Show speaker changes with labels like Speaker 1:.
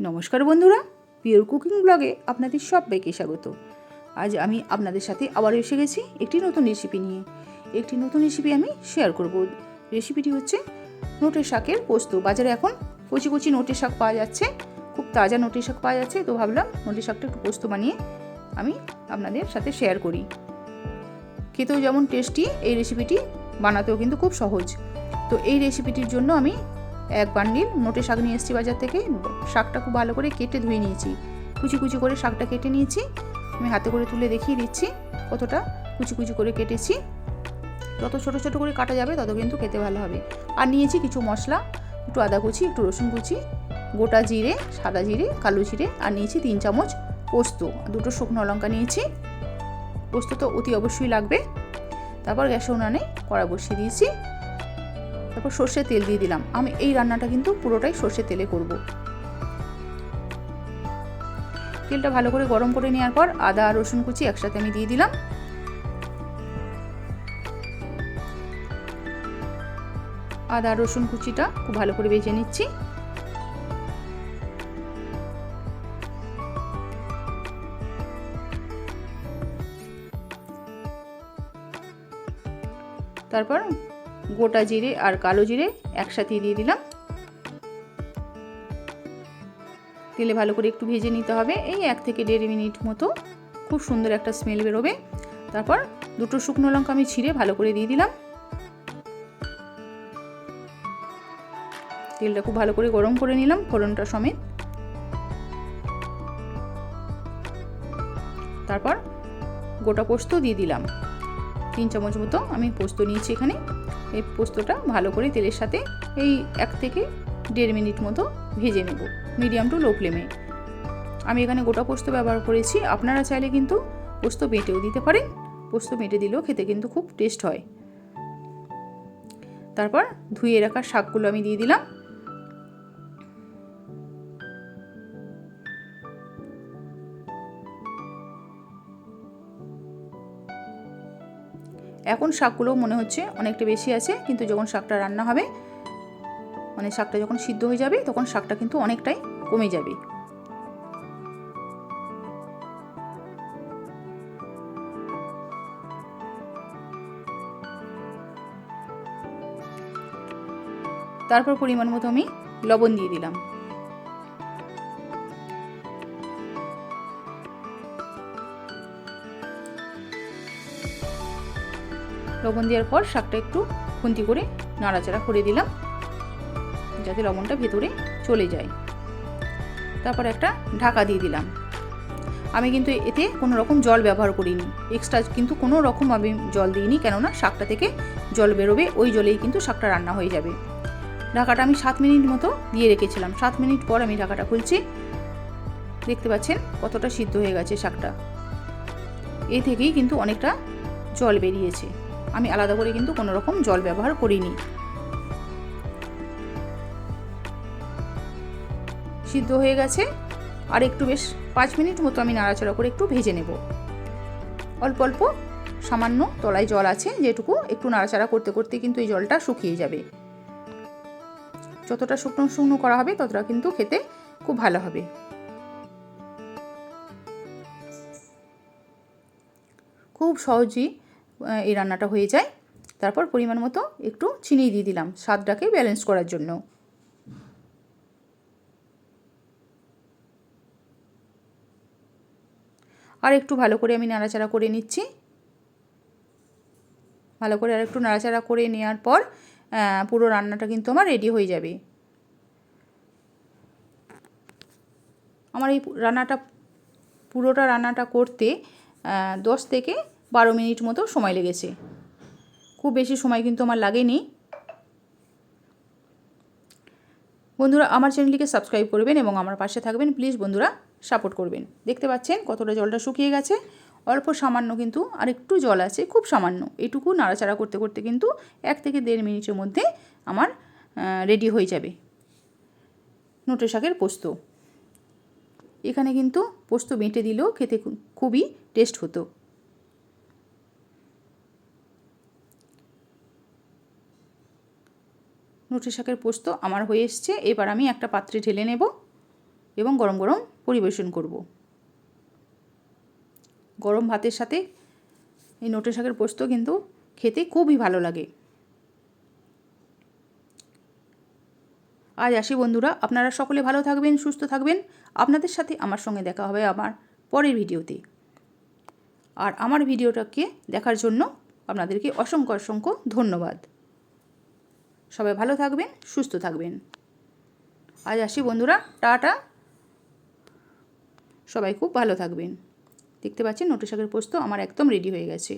Speaker 1: নমস্কার বন্ধুরা, pure cooking ব্লগে আপনাদের সবাইকে স্বাগত। আজ আমি আপনাদের সাথে আবার এসে গেছি একটি নতুন রেসিপি নিয়ে। একটি নতুন রেসিপি আমি শেয়ার করব। রেসিপিটি হচ্ছে নোটের শাকের পোস্ত। বাজারে এখন কচি কচি নোটের শাক পাওয়া যাচ্ছে, খুব তাজা নোটের শাক পাওয়া যাচ্ছে, তো ভাবলাম নোটের শাকটা একটু পোস্ত বানিয়ে আমি আপনাদের সাথে শেয়ার করি। খেতেও যেমন টেস্টি এই রেসিপিটি বানাতেও কিন্তু খুব সহজ। তো এই রেসিপিটির জন্য আমি এক বান্ডিল নোটে শাক নিয়ে এসেছি বাজার থেকে। শাকটা খুব ভালো করে কেটে ধুয়ে নিয়েছি। কুচি কুচি করে শাকটা কেটে নিয়েছি। আমি হাতে করে তুলে দেখিয়ে দিচ্ছি কতটা কুচি কুচি করে কেটেছি। যত ছোট ছোট করে কাটা যাবে, তত কিন্তু খেতে ভালো হবে। আর নিয়েছি কিছু মশলা, একটু আদা কুচি, একটু রসুন কুচি, গোটা জিরে, সাদা জিরে, কালো জিরে, আর নিয়েছি তিন চামচ পোস্ত। দুটো শুকনো লঙ্কা নিয়েছি। পোস্ত তো অতি অবশ্যই লাগবে। তারপর গ্যাসে উনানে কড়া বসিয়ে দিয়েছি। তারপর সর্ষে তেল দিয়ে দিলাম। আমি এই রান্নাটা কিন্তু পুরোটাই সর্ষে তেলে করব। তেলটা ভালো করে গরম করে নেওয়ার পর আদা আর রসুন কুচি একসাথে আমি দিয়ে দিলাম। আদা, রসুন কুচিটা খুব ভালো করে বেজে নিচ্ছি। তারপর গোটা জিরে আর কালো জিরে একসাথে দিয়ে দিলাম। তেলে ভালো করে একটু ভেজে নিতে হবে। এই এক থেকে দেড় মিনিট মতো খুব সুন্দর একটা স্মেল বেরোবে। তারপর দুটো শুকনো লঙ্কা আমি ছিঁড়ে ভালো করে দিয়ে দিলাম। তেলটা খুব ভালো করে গরম করে নিলাম ফোড়নটা সমেত। তারপর গোটা পোস্ত দিয়ে দিলাম। তিন চামচ মতো আমি পোস্ত নিয়েছি এখানে। এই পোস্তটা ভালো করে তেলের সাথে এই এক থেকে দেড় মিনিট মতো ভেজে নেব মিডিয়াম টু লো ফ্লেমে আমি এখানে গোটা পোস্ত ব্যবহার করেছি, আপনারা চাইলে কিন্তু পোস্ত বেটেও দিতে পারেন, পোস্ত বেটে দিলেও খেতে কিন্তু খুব টেস্ট হয়। তারপর ধুয়ে রাখা শাকগুলো আমি দিয়ে দিলাম। এখন শাকগুলো মনে হচ্ছে অনেকটা বেশি আছে, কিন্তু যখন শাকটা রান্না হবে মানে শাকটা যখন সিদ্ধ হয়ে যাবে, তখন শাকটা কিন্তু অনেকটাই কমে যাবে। তারপর পরিমাণ মতো আমি লবণ দিয়ে দিলাম। লবণ দেওয়ার পর শাকটা একটু খুন্তি করে নাড়াচাড়া করে দিলাম, যাতে লবণটা ভেতরে চলে যায়। তারপর একটা ঢাকা দিয়ে দিলাম। আমি কিন্তু এতে কোনো রকম জল ব্যবহার করিনি। এক্সট্রা কিন্তু কোনো রকম আমি জল দিইনি, কেননা শাকটা থেকে জল বেরোবে, ওই জলেই কিন্তু শাকটা রান্না হয়ে যাবে। ঢাকাটা আমি সাত মিনিট মতো দিয়ে রেখেছিলাম। সাত মিনিট পর আমি ঢাকাটা খুলছি। দেখতে পাচ্ছেন কতটা সিদ্ধ হয়ে গেছে শাকটা। এ থেকেই কিন্তু অনেকটা জল বেরিয়েছে। আমি আলাদা করে কিন্তু কোনো রকম জল ব্যবহার করিনি। সিদ্ধ হয়ে গেছে। আর একটু বেশ পাঁচ মিনিট মতো আমি নাড়াচাড়া করে একটু ভেজে নেব। অল্প অল্প সামান্য তলায় জল আছে যেটুকু একটু নাড়াচাড়া করতে করতে কিন্তু এই জলটা শুকিয়ে যাবে। যতটা শুকনো শুকনো করা হবে ততটা কিন্তু খেতে খুব ভালো হবে। খুব সহজেই এই রান্নাটা হয়ে যায়। তারপর পরিমাণ মতো একটু চিনি দিয়ে দিলাম স্বাদটাকে ব্যালেন্স করার জন্য। আর একটু ভালো করে আমি নাড়াচাড়া করে নিচ্ছি। ভালো করে আর একটু নাড়াচাড়া করে নেওয়ার পর পুরো রান্নাটা কিন্তু আমার রেডি হয়ে যাবে। আমার এই রান্নাটা, পুরোটা রান্নাটা করতে দশ থেকে বারো মিনিট মতো সময় লেগেছে। খুব বেশি সময় কিন্তু আমার লাগেনি। বন্ধুরা, আমার চ্যানেলটিকে সাবস্ক্রাইব করবেন এবং আমার পাশে থাকবেন। প্লিজ বন্ধুরা, সাপোর্ট করবেন। দেখতে পাচ্ছেন কতটা জলটা শুকিয়ে গেছে। অল্প সামান্য কিন্তু আর একটু জল আছে, খুব সামান্য। এটুকু নাড়াচাড়া করতে করতে কিন্তু এক থেকে দেড় মিনিটের মধ্যে আমার রেডি হয়ে যাবে। নোটে শাকের পোস্ত। এখানে কিন্তু পোস্ত বেঁটে দিলেও খেতে খুবই টেস্ট হতো। নোটে শাকের পোস্ত আমার হয়ে এসছে। এবার আমি একটা পাত্রে ঢেলে নেব এবং গরম গরম পরিবেশন করব। গরম ভাতের সাথে এই নোটে শাকের পোস্ত কিন্তু খেতে খুবই ভালো লাগে। আজ আসি বন্ধুরা, আপনারা সকলে ভালো থাকবেন, সুস্থ থাকবেন। আপনাদের সাথে আমার সঙ্গে দেখা হবে আমার পরের ভিডিওতে। আর আমার ভিডিওটাকে দেখার জন্য আপনাদেরকে অসংখ্য অসংখ্য ধন্যবাদ। সবাই ভালো থাকবেন, সুস্থ থাকবেন। আজ আসি বন্ধুরা, টাটা। সবাই খুব ভালো থাকবেন। দেখতে পাচ্ছেন নটু শাকের পোস্ত আমার একদম রেডি হয়ে গেছে।